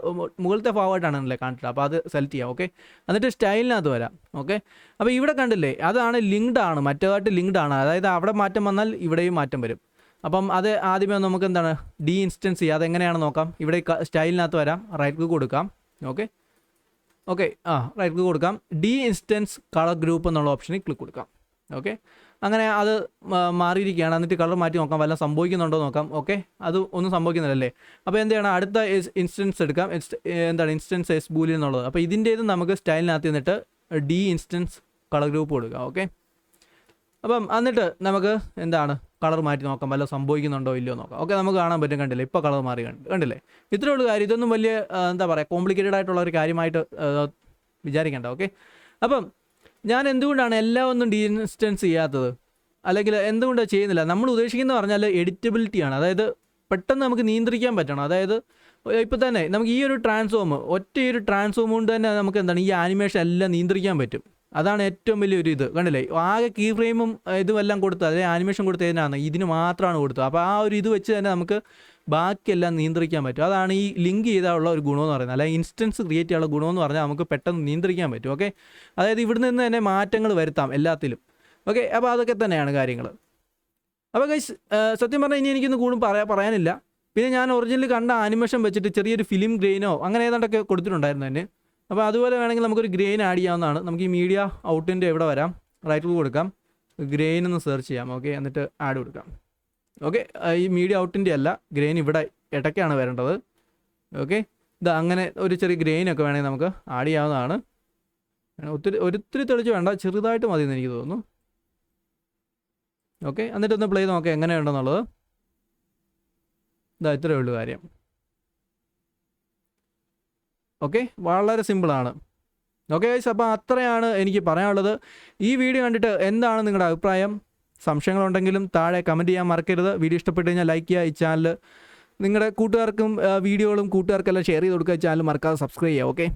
മുകളിലത്തെ ഭാഗമായിട്ടാണല്ലേ കാണിച്ചത് അപ്പോൾ അത് സെലക്ട് ചെയ്യാം. ഓക്കെ എന്നിട്ട് സ്റ്റൈലിനകത്ത് വരാം. ഓക്കെ അപ്പോൾ ഇവിടെ കണ്ടില്ലേ അതാണ് ലിങ്ക്ഡ് ആണ്. മറ്റേതായിട്ട് ലിങ്ക്ഡ് ആണ്. അതായത് അവിടെ മാറ്റം വന്നാൽ ഇവിടെയും മാറ്റം വരും. അപ്പം അത് ആദ്യമേ നമുക്ക് എന്താണ്? ഡി ഇൻസ്റ്റൻസ് ചെയ്യുക അതെങ്ങനെയാണ് നോക്കാം. ഇവിടെ സ്റ്റൈലിനകത്ത് വരാം. റൈറ്റ് ക്ലിക്ക് കൊടുക്കാം. ഓക്കെ ഓക്കെ ആ റൈറ്റ് ക്ലിക്ക് കൊടുക്കാം. ഡി ഇൻസ്റ്റൻസ് കളർ ഗ്രൂപ്പ് എന്നുള്ള ഓപ്ഷനിൽ ക്ലിക്ക് കൊടുക്കാം. ഓക്കെ അങ്ങനെ അത് മാറിയിരിക്കുകയാണ്. എന്നിട്ട് കളർ മാറ്റി നോക്കാം. വല്ലതും സംഭവിക്കുന്നുണ്ടോ നോക്കാം. ഓക്കെ അത് ഒന്നും സംഭവിക്കുന്നില്ലല്ലേ? അപ്പോൾ എന്ത് ചെയ്യണം? അടുത്ത ഇൻസ്റ്റൻസ് എടുക്കാം. എന്താണ്? ഇൻസ്റ്റൻസ് എസ് ബൂലി എന്നുള്ളത്. അപ്പോൾ ഇതിന്റെ നമുക്ക് സ്റ്റൈലിനകത്ത് നിന്നിട്ട് ഡി ഇൻസ്റ്റൻസ് കളർ ഗ്രൂപ്പ് കൊടുക്കാം. ഓക്കെ അപ്പം എന്നിട്ട് നമുക്ക് എന്താണ്? കളർ മാറ്റി നോക്കാം. വല്ല സംഭവിക്കുന്നുണ്ടോ? ഇല്ലയോ നോക്കാം. ഓക്കെ നമുക്ക് കാണാൻ പറ്റും. കണ്ടില്ലേ? ഇപ്പോൾ കളർ മാറി കണ്ട് കണ്ടില്ലേ? ഇത്രയേ ഉള്ളൂ കാര്യം. ഇതൊന്നും വലിയ എന്താ പറയുക കോംപ്ലിക്കേറ്റഡ് ആയിട്ടുള്ള ഒരു കാര്യമായിട്ട് വിചാരിക്കേണ്ട. ഓക്കെ? അപ്പം ഞാൻ എന്തുകൊണ്ടാണ് എല്ലാം ഒന്നും ഡീഇൻസ്റ്റൻസ് ചെയ്യാത്തത്? അല്ലെങ്കിൽ എന്തുകൊണ്ടാണ് ചെയ്യുന്നില്ല? നമ്മൾ ഉദ്ദേശിക്കുന്ന പറഞ്ഞാൽ എഡിറ്റബിലിറ്റി ആണ്. അതായത് പെട്ടെന്ന് നമുക്ക് നിയന്ത്രിക്കാൻ പറ്റണം. അതായത് ഇപ്പോൾ തന്നെ നമുക്ക് ഈ ഒരു ട്രാൻസ്ഫോം ഒറ്റ ഈ ഒരു ട്രാൻസ്ഫോം കൊണ്ട് തന്നെ നമുക്ക് എന്താണ്? ഈ ആനിമേഷൻ എല്ലാം നിയന്ത്രിക്കാൻ പറ്റും. അതാണ് ഏറ്റവും വലിയൊരു ഇത്. കണ്ടില്ലേ? ആകെ കീ ഫ്രെയിമും ഇതുമെല്ലാം കൊടുത്ത് അതായത് ആനിമേഷൻ കൊടുത്തതിനാണ് ഇതിന് മാത്രമാണ് കൊടുത്തത്. അപ്പോൾ ആ ഒരു ഇത് വെച്ച് തന്നെ നമുക്ക് ബാക്കിയെല്ലാം നിയന്ത്രിക്കാൻ പറ്റും. അതാണ് ഈ ലിങ്ക് ചെയ്താലുള്ള ഒരു ഗുണമെന്ന് പറയുന്നത്. അല്ലെങ്കിൽ ഇൻസ്റ്റൻസ് ക്രിയേറ്റ് ചെയ്യാനുള്ള ഗുണമെന്ന് പറഞ്ഞാൽ നമുക്ക് പെട്ടെന്ന് നിയന്ത്രിക്കാൻ പറ്റും. ഓക്കെ അതായത് ഇവിടെ നിന്ന് തന്നെ മാറ്റങ്ങൾ വരുത്താം എല്ലാത്തിലും. ഓക്കെ അപ്പോൾ അതൊക്കെ തന്നെയാണ് കാര്യങ്ങൾ അപ്പോൾ ഗൈസ് സത്യം പറഞ്ഞാൽ ഇനി എനിക്കൊന്നും കൂടുതൽ പറയാൻ പറയാനില്ല. പിന്നെ ഞാൻ ഒറിജിനൽ കണ്ട ആനിമേഷൻ വെച്ചിട്ട് ചെറിയൊരു ഫിലിം ഗ്രെയിനോ അങ്ങനെ ഏതാണ്ടൊക്കെ കൊടുത്തിട്ടുണ്ടായിരുന്നു തന്നെ അപ്പോൾ അതുപോലെ വേണമെങ്കിൽ നമുക്കൊരു ഗ്രെയിൻ ആഡ് ചെയ്യാവുന്നതാണ്. നമുക്ക് ഈ മീഡിയ ഔട്ടിന്റെ എവിടെ വരാം? റൈറ്റ് കൊടുക്കാം. ഗ്രെയിൻ എന്ന് സെർച്ച് ചെയ്യാം. ഓക്കെ എന്നിട്ട് ആഡ് കൊടുക്കാം. ഓക്കെ ഈ മീഡിയ ഔട്ടിന്റെ അല്ല ഗ്രെയിൻ ഇവിടെ ഇടയ്ക്കാണ് വരേണ്ടത്. ഓക്കെ ഇത് അങ്ങനെ ഒരു ചെറിയ ഗ്രെയിൻ ഒക്കെ വേണമെങ്കിൽ നമുക്ക് ആഡ് ചെയ്യാവുന്നതാണ്. ഒത്തിരി ഒരിത്തിരി തെളിച്ച് വേണ്ട ചെറുതായിട്ട് മതി എന്ന് എനിക്ക് തോന്നുന്നു. ഓക്കെ എന്നിട്ടൊന്ന് പ്ലേ നോക്കാം എങ്ങനെയുണ്ടെന്നുള്ളത്. ഇതാ ഇത്രയേ ഉള്ളൂ കാര്യം. ഓക്കെ? വളരെ സിമ്പിളാണ്. ഓക്കെ ഗൈസ് അപ്പോൾ അത്രയാണ് എനിക്ക് പറയാനുള്ളത്. ഈ വീഡിയോ കണ്ടിട്ട് എന്താണ് നിങ്ങളുടെ അഭിപ്രായം? സംശയങ്ങളുണ്ടെങ്കിലും താഴെ കമന്റ് ചെയ്യാൻ മറക്കരുത്. വീഡിയോ ഇഷ്ടപ്പെട്ട് കഴിഞ്ഞാൽ ലൈക്ക് ചെയ്യുക ഈ ചാനൽ നിങ്ങളുടെ കൂട്ടുകാർക്കും വീഡിയോകളും കൂട്ടുകാർക്കെല്ലാം ഷെയർ ചെയ്ത് കൊടുക്കുക ചാനൽ മറക്കാതെ സബ്സ്ക്രൈബ് ചെയ്യുക. ഓക്കെ?